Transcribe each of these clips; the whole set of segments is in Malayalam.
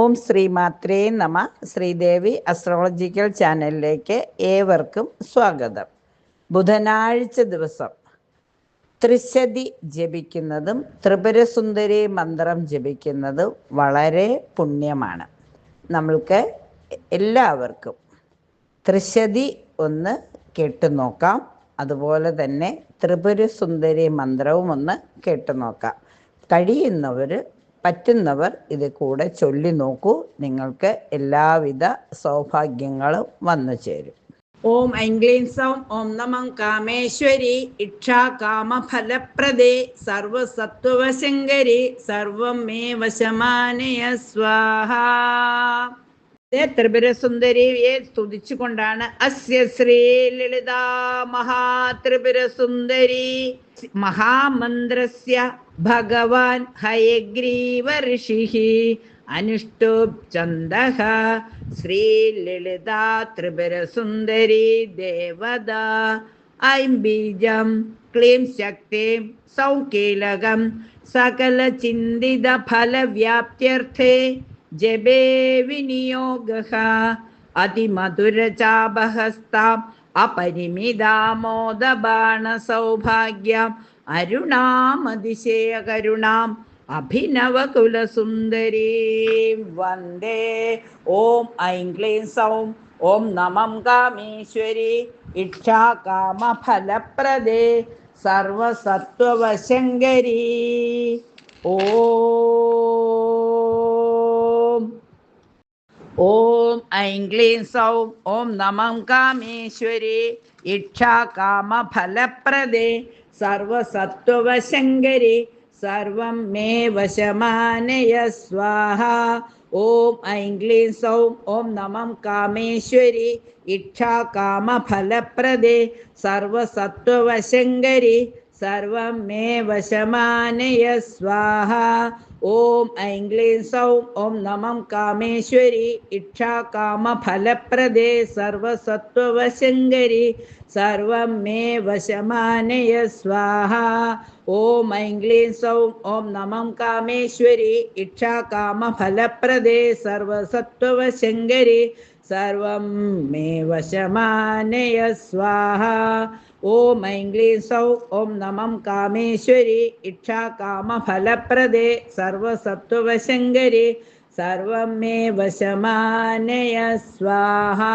ഓം ശ്രീ മാത്രേ നമ. ശ്രീദേവി അസ്ട്രോളജിക്കൽ ചാനലിലേക്ക് ഏവർക്കും സ്വാഗതം. ബുധനാഴ്ച ദിവസം. ത്രിശതി ജപിക്കുന്നതും ത്രിപുരസുന്ദരി മന്ത്രം ജപിക്കുന്നതും വളരെ പുണ്യമാണ്. നമ്മൾക്ക് എല്ലാവർക്കും ത്രിശതി ഒന്ന് കേട്ടുനോക്കാം അതുപോലെ തന്നെ ത്രിപുരസുന്ദരി മന്ത്രവും ഒന്ന് കേട്ടുനോക്കാം കഴിയുന്നവർ പറ്റുന്നവർ ഇത് കൂടെ ചൊല്ലി നോക്കൂ. നിങ്ങൾക്ക് എല്ലാവിധ സൗഭാഗ്യങ്ങളും വന്നു ചേരും. ഓം ഐംഗ്ലീം സൗം ഓം നമം കാമേശ്വരി ഇക്ഷാ കാമഫലപ്രദേ സർവസത്വശങ്കരി സർവം മേ വശമാനയ സ്വാഹ ത്രിപുരസുന്ദരിയെ സ്തുതിച്ചുകൊണ്ടാണ് അസ്യ ശ്രീ ലളിത മഹാത്രിപുരസുന്ദരി. മഹാമന്ത്രസ്യ भगवान् हयग्रीवर्षिः अनुष्टुप्छन्दः श्रीललिता त्रिपुरसुन्दरी देवदा ऐं बीजं क्लीं शक्तिं सौकीलकं सकलचिन्तितफलव्याप्त्यर्थे जपे विनियोगः। अतिमधुरचापहस्ताम् अपरिमिदामोदबाणसौभाग्याम् അരുണാമതിശയകരുണാം അഭിനവകുലസുന്ദരീം വന്ദേ. ഓം ഐം ക്ലീം സൗം. ഓം നമം കാമേശ്വരി. ഇക്ഷാകാമഫലപ്രദേ സർവസത്വവശങ്കരീ. ഓം. ഓം ഐം സൗം. ഓം നമം കാമേശ്വരി. ഇക്ഷാ सर्वसत्त्ववशङ्करि सर्वं मे वशमानय स्वाहा। ॐ ऐं ऐङ्ग्लीं सौं ॐ नमं कामेश्वरि इच्छाकामफलप्रदे सर्वसत्त्ववशङ्करि सर्वं मे वशमानय स्वाहा। ॐ ऐङ्ग्लेशौ ॐ नमं कामेश्वरि इच्छाकामफलप्रदे सर्वसत्त्ववशङ्करि सर्वं मे वशमानय स्वाहा। ॐ मैग्लींसौः ॐ नमं कामेश्वरी इक्षाकामफलप्रदे सर्वसत्त्वशङ्करि सर्वं मे वशमानय स्वाहा। ॐ मैङ्ग्लींसौः ॐ नमं कामेश्वरि इक्षाकामफलप्रदे सर्वसत्त्वशङ्करि सर्वं मे वशमानय स्वाहा।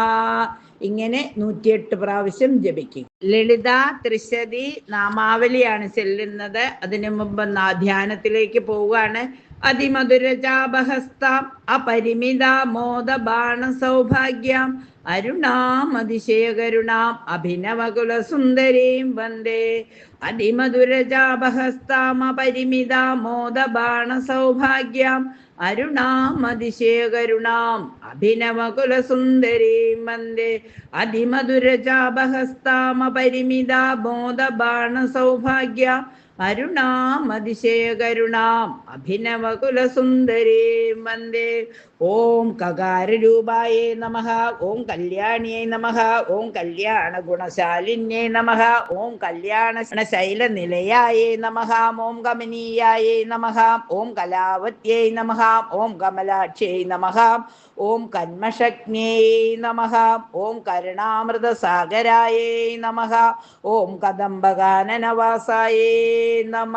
ഇങ്ങനെ നൂറ്റിയെട്ട് പ്രാവശ്യം ജപിക്കും. ലളിത ത്രിശതി നാമാവലിയാണ് ചെല്ലുന്നത്. അതിനു മുമ്പ് ധ്യാനത്തിലേക്ക് പോവുകയാണ്. അതിമധുരചാപഹസ്താം അപരിമിത മോദ ബാണ സൗഭാഗ്യം അരുണാം അതിശയകരുണാം അഭിനവകുലസുന്ദരീം വന്ദേ. അതിമധുരചാപഹസ്താം അപരിമിത മോദ ബാണ സൗഭാഗ്യം അരുണാം അതിശയകരുണാം അഭിനവകുല സുന്ദരീം വന്ദേ അതിമധുരജാപഹസ്താം അപരിമിത സൗഭാഗ്യ ബാണ സൗഭാഗ്യം അരുണാം അഭിനവകുലസുന്ദരീ വന്ദേ. ഓം കകാരരൂപായേ നമ ഓം കല്യാണിയേ നമ ഓം കല്യാണ ഗുണശാലിന്യേ നമ ഓം കല്യാണ ശൈലനിലയായേ നമ ഓം കമനീയായേ നമ ഓം കലാവത്യേ നമ ഓം കമലാക്ഷ്യേ നമ ഓം കന്മഷജ്ഞേ നമ ഓം കരുണാമൃതസാഗരായേ നമ ഓം കദംബകാനനവാസായേ നമ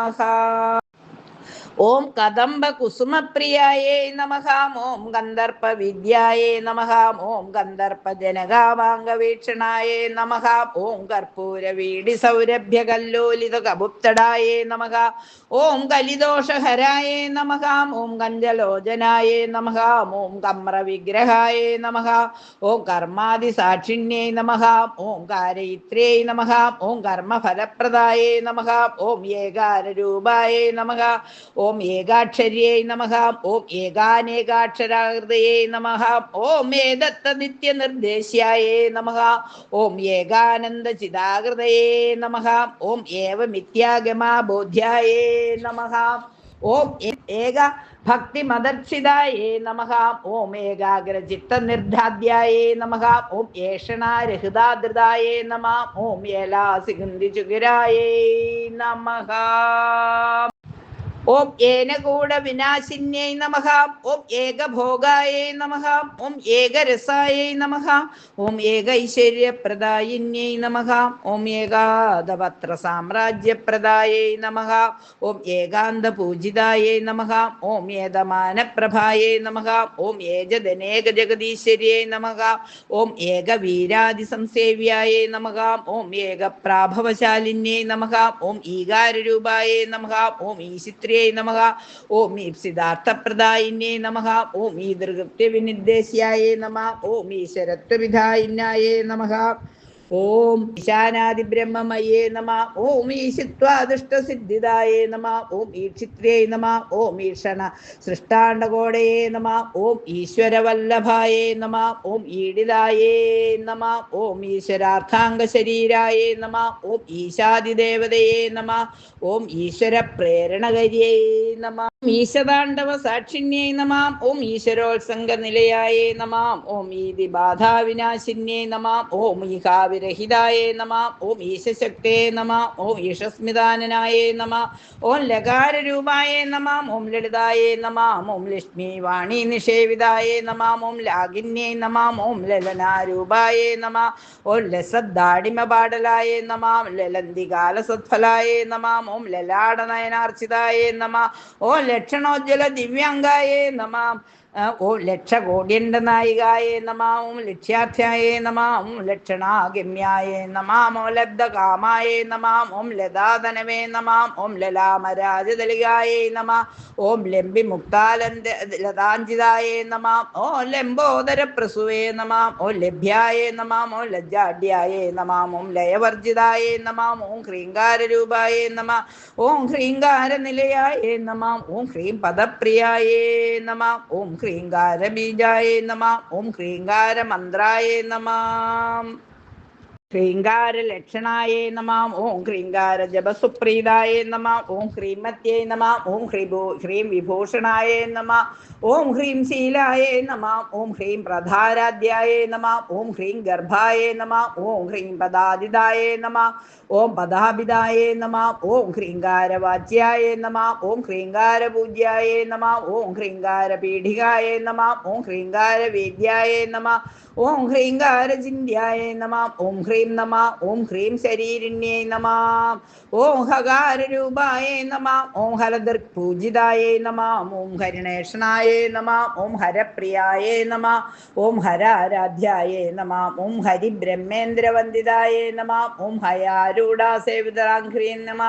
ഓം കദംബ കുസുമപ്രിയായേ നമഹാം ഓം ഗന്ധർപ്പ വിദ്യായേ നമഹാം ഓം ഗന്ധർപ്പ ജനകാമാംഗവീക്ഷണായേ നമഹാം ഓം കർപ്പൂര വീടി സൗരഭ്യ കല്ലോലിത കപുപ്തടായേ നമഹാം ഓം കലിദോഷഹരായേ നമഹാം ഓം കഞ്ചലോചനായേ നമഹാം ഓം കമ്ര വിഗ്രഹായേ നമഹാം ഓം കർമാദി സാക്ഷിണ്യേ നമഹാം ഓം കാരയിത്രേ നമഹാം ഓം കർമ്മഫലപ്രദായേ നമഹാം ഓം ഏകാരൂപായേ നമഹാം ഓം ഏകാക്ഷര്यै നമഃ. ഓം ഏകാനേകാക്ഷരാകൃതയേ നമഃ. ഓം ഏതത്ത നിത്യനിർദ്ദേശ്യായേ നമഃ. ഓം ഏകാനന്ദ ചിദാകൃതയേ നമഃ. ഓം ഏവമിത്യാഗമാ ബോധ്യായേ നമഃ. ഓം ഏക ഭക്തി മദർക്ഷിതായേ നമഃ. ഓം ഏകാഗ്ര ചിത്ത നിർധാദ്യായേ നമഃ. ഓം ഏഷണാരഹിതാദൃതായേ നമ. ഓം ഏലാസിഗന്ധി ചുഗിരായേ നമഃ. ഓം ഏനകൂട വിനാശിന്യൈ നമഃ ഓം ഏകഭോഗായൈ നമഃ ഓം ഏകരസായൈ നമഃ ഓം ഏകൈശ്വര്യപ്രദായിന്യൈ നമഃ ഓം ഏകാദപത്ര സാമ്രാജ്യപ്രദായൈ നമഃ ഓം ഏകാന്തപൂജിതായൈ നമഃ ഓം ഏതമാനപ്രഭായൈ നമഃ ഓം ഏജദനേക ജഗദീശ്വര്यै നമഃ ഓം ഏകവീരാദിസംസേവ്യായൈ നമഃ ഓം ഏകപ്രാഭവശാലിന്യൈ നമഃ ഓം ഈകാരരൂപായൈ നമഃ ഓം ഈശിത്ര്यै നമ ഓം ഈ സിദ്ധാർത്ഥപ്രദായിന്യേ നമഹ. ഓം ഈദൃഗത്യവിനിർദ്ദേശ്യായൈ നമ. ഓം ഈശ്വരത്വവിധായിന്യായൈ നമഃ ഓം ഈശാനാദിബ്രഹ്മമയേ നമ ഓം ഈശിത്വാദുഷ്ടസിദ്ധിദായേ നമ ഓം ഈക്ഷിത്രേ നമ ഓം ഈഷണ സൃഷ്ടാണ്ടകോടയേ നമ ഓം ഈശ്വരവല്ലഭായേ നമ ഓം ഈടിലായേ നമ ഓം ഈശ്വരാർത്ഥാംഗശരീരായേ നമ ഓം ഈശാദിദേവതയേ നമ ഓം ഈശ്വര പ്രേരണകരിയേ നമ. ഈശതാണ്ഡവ സാക്ഷിണ്യേ നമാം ഓം ഈശ്വരോത്സംഗ നിലയായേ നമാം ഓം ഈതി ബാധാവിനാശിന്യേ നമാം ഓം ഈഹാവിരഹിതായേ നമാം ഓം ഈശശക്തേ നമാം ഓം ഈശസ്മിതാനനായേ നമാം ഓം ലകാരൂപായേ നമാം ഓം ലളിതായേ നമാം ഓം ലക്ഷ്മി വാണി നിഷേവിതായേ നമാം ഓം ലാഗിന്യേ നമാം ഓം ലലനാരൂപായേ നമാം ഓം ലസദ്ദാടിമപാടലായേ നമാം ലലന്തികാലസത്ഫലായേ നമാം ഓം ലലാടനയനാർച്ചിതായേ നമാം ഓം ലക്ഷണോജ്വല ദിവ്യാംഗായേ നമ. ഓം ലക്ഷകോട്യണ്ട നായികായേ നമാവും ലക്ഷ്യാർത്ഥ്യായേ നമാവും ലക്ഷണാഗമ്യായേ നമാം ഓം ലബ്ധകാമായേ നമാം ഓം ലതാതനവേ നമാം ഓം ലലാമരാജതലികായേ നമ ഓം ലംബി മുക്താലന്ത ലതാഞ്ചിതായേ നമാം ഓ ലംബോദര പ്രസുവേ നമാം ഓ ലഭ്യായേ നമാം ഓം ലജ്ജാഢ്യായേ നമാം ഓം ലയവർജിതായേ നമാം ഓം ഹ്രീങ്കാരൂപായേ നമ ഓം ഹ്രീങ്കാര നിലയായേ നമാം ഓം ഹ്രീം പദപ്രിയായേ നമാം ഓം ഹ്രീങ്കാര ബീജായേ നമ ഓം ഹ്രീങ്കാര മന്ത്രായേ നമ. ഹ്രീങ്കാര ലക്ഷണായേ നമാം ഓം ഹ്രീങ്കാര ജപസുപ്രീതായേ നമാം ഓം ഹ്രീമത്യേ നമാം ഓം ഹ്രീഭൂ ഹ്രീം വിഭൂഷണായേ നമ ഓം ഹ്രീം ശീലായേ നമാം ഓം ഹ്രീം പ്രധാരാധ്യായേ നമാം ഓം ഹ്രീം ഗർഭായേ നമ ഓം ഹ്രീം പദാതിതായ നമ ഓം പദാപിതായ നമ ഓം ഹ്രീങ്കാരവാച്യായേ നമ ഓം ഹ്രീങ്കാരപൂജ്യായേ നമ ഓം ഹ്രീങ്കാരപീഠികായേ നമ ഓം ഹ്രീങ്കാരവേദ്യായേ നമ ഓം ഹ്രീങ്കാരചിന്യായേ നമ ഓം ഹ്രീം നമ ഓം ഹ്രീം ശരീരിണ്യേ നമ ഓം ഹകാരരൂപായേ നമ ഓം ഹരദൃക് പൂജിതായേ നമ ഓം ഹരിണേഷണായേ നമ ഓം ഹരപ്രിയായേ നമ ഓം ഹരാരാധ്യായേ നമ ഓം ഹരിബ്രഹ്മേന്ദ്രവന്ദിതായേ നമ ഓം ഹയാരൂഢാസേവിതരാഘ്രീ നമ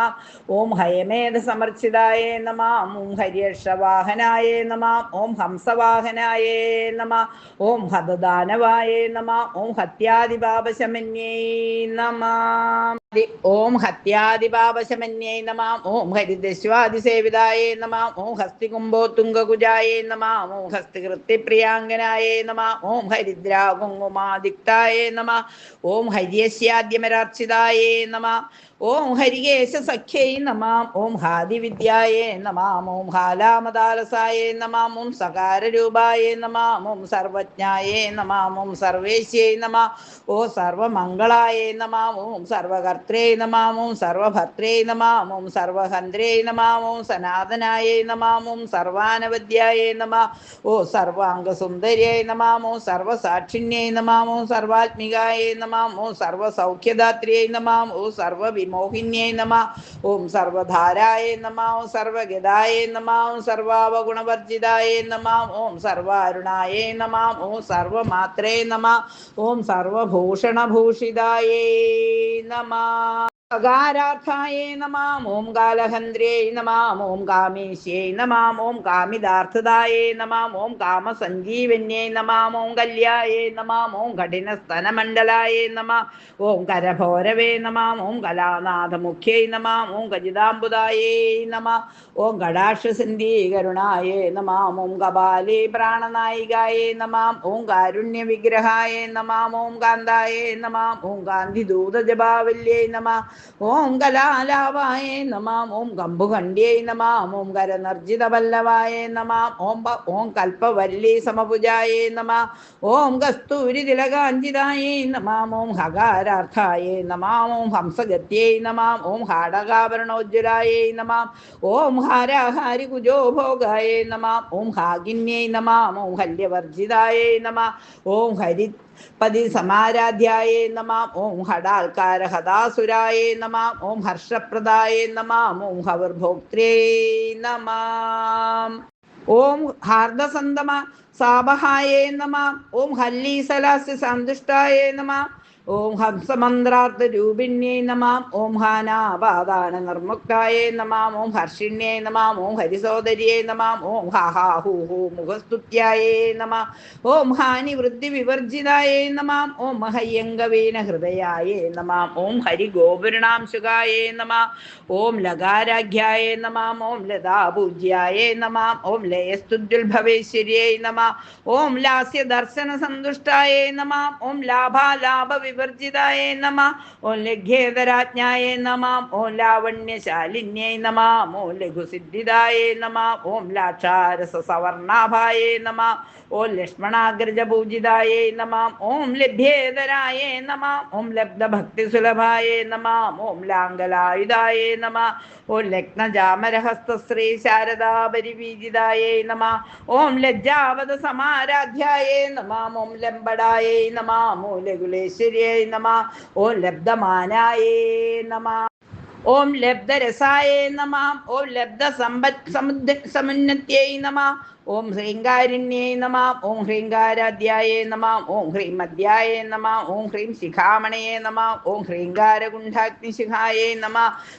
ഓം ഹയമേധ സമർച്ചിതായേ നമ ഓം ഹര്യഷവാഹനായേ നമ ഓം ഹംസവാഹനായേ നമ ഓം ഹതദാനവായേ നമ ഓം ഹത്യാദിപാപശമന്യേ നമ. ഓം ഹത്യാദിപാപശമന്യേ നമാം. ഓം ഹരിദശ്വാദിസേവിതായേ നമാം. ഓം ഹസ്തികുംഭോ തുംഗകുജായേ നമ. ഓം ഹസ്തികൃത്യപ്രിയാങ്കനായേ നമാം. ഓം ഹരിദ്രാകുങ്കുമാദിക്തായേ നമ. ഓം ഹര്യസ്യാദ്യമരാർച്ചിതായേ നമ. ഓം ഹരികേശ സഖ്യൈ നമാം ഓം ഹാദിവിദ്യായേ നമാം ഓം ഹാലാമദാലസായേ നമാം ഓം സകാരരൂപായേ നമാം ഓം സർവജ്ഞായേ നമാം ഓം സർവേശ്യൈ നമ ഓ സർവമംഗളായേ നമാം ഓം സർവകർത്രേ നമാം ഓം സർവഭദ്രേ നമാം ഓം സർവഹന്ത്രേ നമാം ഓം സനാതനായേ നമാം ഓം സർവാനവദ്യായേ നമ ഓ സർവാംഗസുന്ദര്യേ നമാം ഓം സർവസാക്ഷിണ്യേ നമാം ഓം സർവാത്മികായേ നമാം ഓം സർവസൗഖ്യദാത്രിയേ നമാം ഓ സർവ മോഹിന്യേ നമ. ഓം സർവധാരായ നമ. ഓം സർവഗതായ നമ. ഓം സർവാവഗുണവർജിതായ നമ. ഓം സർവാരുണായ നമ. ഓം സർവമാത്രേ നമ. ഓം സർവഭൂഷണഭൂഷിതായ നമ. അകാരാർത്ഥായേ നമാം ഓം കാലഹന്ദ്രേ നമാം ഓം കാമേശ്യേ നമാം ഓം കാമിതാർത്ഥതായേ നമാം ഓം കാമസഞ്ജീവന്യേ നമാം ഓം കല്യായേ നമാം ഓം കഠിനസ്തനമണ്ഡലായേ നമ ഓം കരഭോരവേ നമാം ഓം കലാനാഥമുഖ്യൈ നമാം ഓം ഗജിതാംബുദായേ നമ ഓം കടാക്ഷസിന്ധീകരുണായേ നമാം ഓം കപാലേ പ്രാണനായികായേ നമാം ഓം കാരുണ്യവിഗ്രഹായേ നമാം ഓം കാന്തായേ നമാം ഓം കാന്തിദൂതജപാവല്യേ നമ ഓം കലാലാവായേ നമാം ഓം കമ്പുകണ്ഠ്യൈ നമാം ഓം കരനർജിതവല്ലവായ നമാം ഓം ഓം കൽപ്പവല്ലി സമഭുജായ നമാ ഓം കസ്തൂരി തിലകാഞ്ചിതായേ നമാം ഓം ഹകാരാർത്ഥായേ നമാം ഓം ഹംസഗത്യേ നമാം ഓം ഹാടകാഭരണോജ്വലായേ നമാം ഓം ഹാരാഹാരി കുജോ നമാം ഓം ഹാഗിന്യേ നമാം ഓം ഹല്യവർജിതായേ നമാ ഓം ഹരി പതി സമാരാധ്യായ നമാം ഓം ഹടാൽക്കാര ഹതാസുരായ നമാം ഓം ഹർഷപ്രദായേ നമാം ഓം ഹവർഭോക്ത്രേ നമാം. ഓം ഹാർദസന്തമ സാബഹായേ നമാം ഓം ഹല്ലീസലാസ്യ സന്തുഷ്ടായ നമാം ഓം ഹംസമന്ത്രാർത്ഥ രൂപിണ്യേ നമാം ഓം ഹാനാപാദാന നിർമുക്തായേ നമാം ഓം ഹർഷിണ്യേ നമാം ഓം ഹരിസോദര്യേ നമാം ഓം ഹാ മുഖസ്തുത്യായേ നമ ഓം ഹാനി വൃദ്ധി വിവർജിതായേ നമാം ഓം മഹയ്യങ്കവീന ഹൃദയായേ നമാം ഓം ഹരിഗോപുരണാംശുകായേ നമാം ഓം ലകാരാഖ്യായേ നമാം ഓം ലതാപൂജ്യായേ നമാം ഓം ലയസ്തുദ്യുൽഭവേശ്വര്യേ നമാം ഓം ലാസ്യ ദർശന സന്തുഷ്ടായേ നമാം ഓം ലാഭാലാഭ വിവർജിതായ നമ ഓം ലഘ്യേതരാജ്ഞായേ നമാം ഓം ലാവണ്യശാലിന്യേ നമാം ഓം ലഘുസിദ്ധിതായേ നമാം ഓം ലാക്ഷാരസ സവർണാഭായേ നമ ഓം ലക്ഷ്മണാഗ്രജപൂജിതായേ നമാം ഓം ലഭ്യേതരായേ നമാം ഓം ലബ്ധഭക്തിസുലഭായേ നമാം ഓം ലാംഗലായുധായേ നമ ഓം ലഗ്നജാമരഹസ്തശ്രീ ശാരദാപരിവീജിതായേ നമ ഓം ലജ്ജാവത സമാരാധ്യായേ നമാം ഓം ലംബടായേ നമാം ഓ ലഘുലേശ്വര്യ നമ. ഓം ലബ്ധമാനായ നമ. ഓം ലബ്ധരസായ നമ. ഓം ലബ്ധ സമ്പത് സമുന്നത്യേ നമ. ഓം ഹ്രീങ്കാരിണ്യേ നമ ഓം ഹ്രീങ്കാരാധ്യായേ നമ ഓം ഹ്രീം അധ്യായേ നമ ഓം ഹ്രീം ശിഖാമണയേ നമ ഓം ഹ്രീങ്കാരകുണ്ഠാഗ്നിശിഖായേ നമ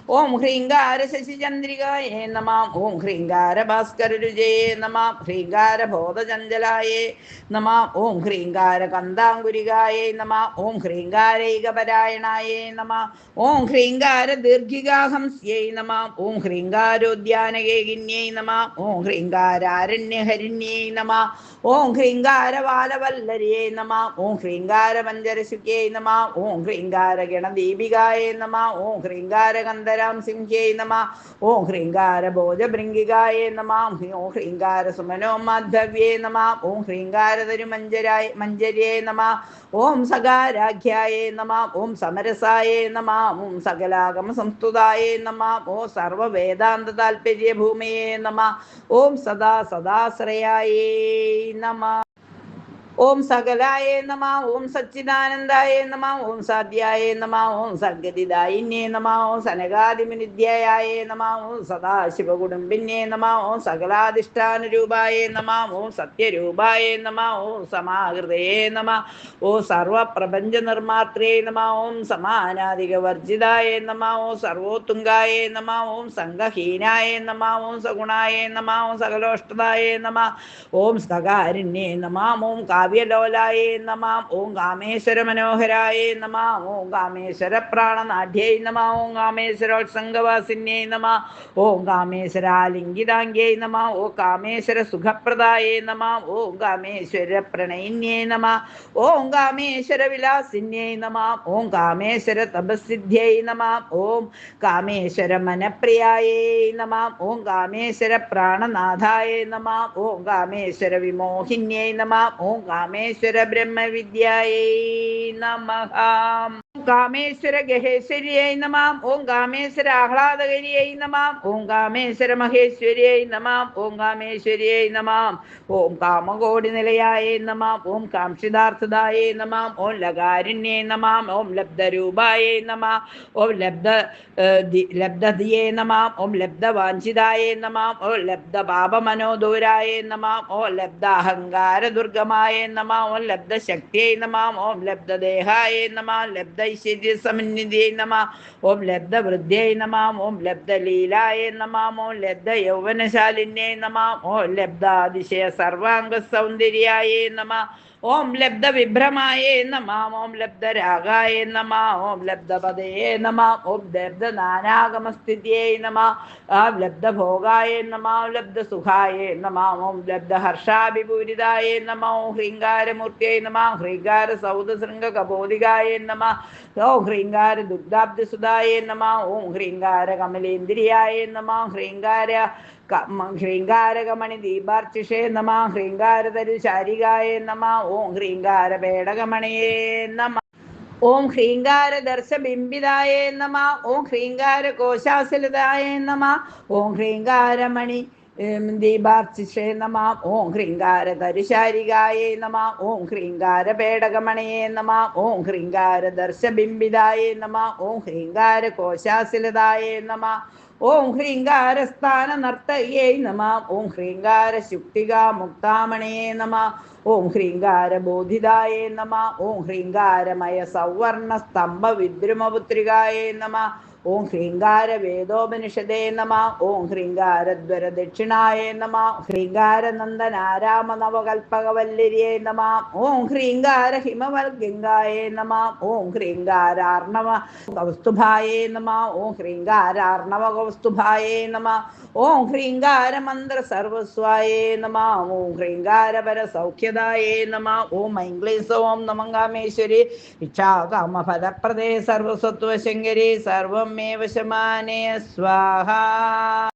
ഓം ഹ്രീങ്കാര ശശിചന്ദ്രികായേ നമ ഓം ഹ്രീങ്കാര ഭാസ്കരരുജയേ നമ ഹ്രീങ്കാര ബോധചഞ്ചലായേ നമ ഓം ഹ്രീങ്കാര കന്താങ്കുരികായേ നമ ഓം ഹ്രീങ്കാരൈകപരായണായേ നമ ഓം ഹ്രീങ്കാര ദീർഘികാഹംസ്യൈ നമ ഓം ഹ്രീങ്കാരോദ്യാനകേകിന്യൈ നമ ഓം ഹ്രീങ്കാരാരണ്യഹരിണ്യൈ നമ ഓം ഹ്രീങ്കാരവാലവല്ലര്യേ നമ ഓം ഹ്രീങ്കാരപഞ്ചരശുക്യൈ നമ ഓം ഹ്രീങ്കാരഗണദീപികായേ നമ ഓം ഹ്രീങ്കാരകന്ധരാം സിംഹ്യേ നമ ഓം ഹ്രീങ്കാരഭോജഭൃംഗികായേ നമ ഓം ഹ്രീങ്കാരസുമനോ മാധവ്യേ നമ ഓം ഹ്രീങ്കാരതരുമഞ്ജരായ മഞ്ജര്യേ നമ ഓം സകാരാഖ്യായേ നമ ഓം സമരസായേ നമ ഓം സകലാഗമ സംസ്തുതായേ നമ ഓ സർവവേദാന്ത താല്പര്യ ഭൂമിയേ നമ ഓം സദാ സദാ സദാശ്രയായേ നമ. ഓം സകലായ നമ ഓം സച്ചിദാനന്ദായ നമ ഓം സാധ്യായ നമ ഓം സർഗതിദായിന്യേ നമ ഓം സനകാദിമിനിദ്യയായ നമ ഓം സദാശിവകുടുംബിന്യേ നമ ഓം സകലാധിഷ്ഠാനരൂപായ നമ ഓം സത്യരൂപായ നമ ഓം സമാഹൃതയേ നമ ഓം സർവപ്രപഞ്ച നിർമാത്രേ നമ ഓം സമാനാധികവർജിതായ നമ ഓം സർവോത്തുംഗായ നമ ഓം സംഘഹീനായ നമ ഓം സഗുണായ നമ ഓം സകലോഷ്ടതായ നമ ഓം സകാരിണ്യേ നമ ഓം കാവ്യലോലായ നമാം ഓം കാമേശ്വര മനോഹരായേ നമ ഓം കാമേശ്വര പ്രാണനാഢ്യൈ നമ ഓം കാമേശ്വരോത്സംഗവാസിന്യൈ നമ ഓം കാമേശ്വരാലിംഗിതാംഗ്യൈ നമ ഓ കാമേശ്വര സുഖപ്രദായേ നമ ഓം കാമേശ്വര പ്രണയിന്യേ നമ ഓം കാമേശ്വര വിലാസിന്യൈ നമ ഓം കാമേശ്വര തപസിദ്ധ്യൈ നമ ഓം കാമേശ്വര മനപ്രിയായേ നമ ഓം കാമേശ്വര പ്രാണനാഥായേ നമ ഓം കാമേശ്വര വിമോഹിന്യൈ നമ ഓം കാമേശ്വര ബ്രഹ്മവിദ്യയേ നമ കാമേശ്വര ഗഹേശ്വര്യായി നമാം ഓം കാമേശ്വര ആഹ്ലാദകരിയായി നമാം ഓം കാമേശ്വര മഹേശ്വര്യായി നമാം ഓം കാമേശ്വര്യായി നമാം ഓം കാമകോടി നിലയായ നമാം ഓം കാംക്ഷിതാർത്ഥതായ നമാം ഓം ലകാരുണ്യേ നമാം ഓം ലബ്ധരൂപായേ നമാം ഓം ലബ്ധ ലബ്ധധിയേ നമാം ഓം ലബ്ധവാഞ്ചിതായേ നമാം ഓം ലബ്ധ പാപമനോദൂരായ നമാം ഓം ലബ്ധ അഹങ്കാരദുർഗമായ നമ ഓം ലബ്ധശക്തിയേ നമ ഓം ലബ്ധദേഹായ നമ ലബ്ധ ഐശ്വര്യ സമന്വിതേ നമ ഓം ലബ്ധവൃദ്ധ്യൈ നമ ഓം ലബ്ധലീലായേ നമ ഓം ലബ്ധ യൗവനശാലിന്യേ നമ ഓം ലബ്ധാതിശയ സർവാംഗ സൗന്ദര്യായേ നമ ഓം ലബ്ധ വിഭ്രമായേ നമ ഓം ലബ്ധ രാഗായ നമ ഓം ലബ്ധ പദയേ നമ ഓം ലബ്ധ നാനാഗമസ്ഥിതിയേ നമ ഓം ലബ്ധ ഭോഗായ നമ ഓം ലബ്ധ സുഖായ നമ ഓം ലബ്ധ ഹർഷാഭിപൂരിതായ നമ ഓം ഹ്രീങ്കാരമൂർത്തിയെ നമ ഹ്രീങ്കാര സൗദശൃംഗ കബോധികായ നമ ഓം ഹ്രീങ്കാര ദുർഗാബ്ദസുതായ നമ ഓം ഹ്രീങ്കാര കമലേന്ദ്രിയായ നമ ഹ്രീങ്കാര ഹ്രീങ്കാരകമണി ദീപാർച്ചിഷേ നമ ഹ്രീങ്കാരതരു ശാരികായ നമ ഓം ഹ്രീങ്കാര പേടകമണിയേ നമ. ഓം ഹ്രീങ്കാര ദർശബിംബിതായ നമ ഓം ഹ്രീങ്കാര കോശാസലതായ നമ ഓം ഹ്രീങ്കാരമണി ദീപാർച്ചിഷേ നമ ഓം ഹ്രീങ്കാര തരുശാരികായേ നമ ഓം ഹ്രീങ്കാര പേടകമണയേ നമ ഓം ഹ്രീങ്കാര ദർശബിംബിതായേ നമ ഓം ഹ്രീങ്കാര കോശാസിലതായ നമ ഓം ഹ്രീങ്കാരസ്ഥാന നർത്തയേ നമ. ഓം ഹ്രീങ്കാര ശുക്തിക മുക്താമണയേ നമ. ഓം ഹ്രീങ്കാര ബോധിതായേ നമ. ഓം ഹ്രീങ്കാരമയ സൗവർണ സ്തംഭ വിദ്രുമപുത്രികായേ നമ. ഓം ഹ്രീങ്കാര വേദോപനിഷദേ നമ ഓം ഹ്രീങ്കാരദ്വര ദക്ഷിണായ നമ ഹ്രീങ്കാര നന്ദനാരാമ നവകൽപ്പകവല്ലിരിയേ നമ ഓം ഹ്രീങ്കാര ഹിമവൽഗംഗായ നമ ഓം ഹ്രീങ്കാരാർണവ കൗസ്തുഭായേ നമ ഓം ഹ്രീങ്കാരാർണവ കൗസ്തുഭായേ നമ ഓം ഹ്രീങ്കാര മന്ത്ര സർവസ്വായേ നമ ഓം ഹ്രീങ്കാര പര സൗഖ്യദായേ നമ ഓം ഐംഗ്ലീസ് ഓം നമങ്കാമേശ്വരി ഇച്ഛാകാമ ഫലപ്രദേ സർവസത്വശങ്കരി मे वशमाने स्वाहा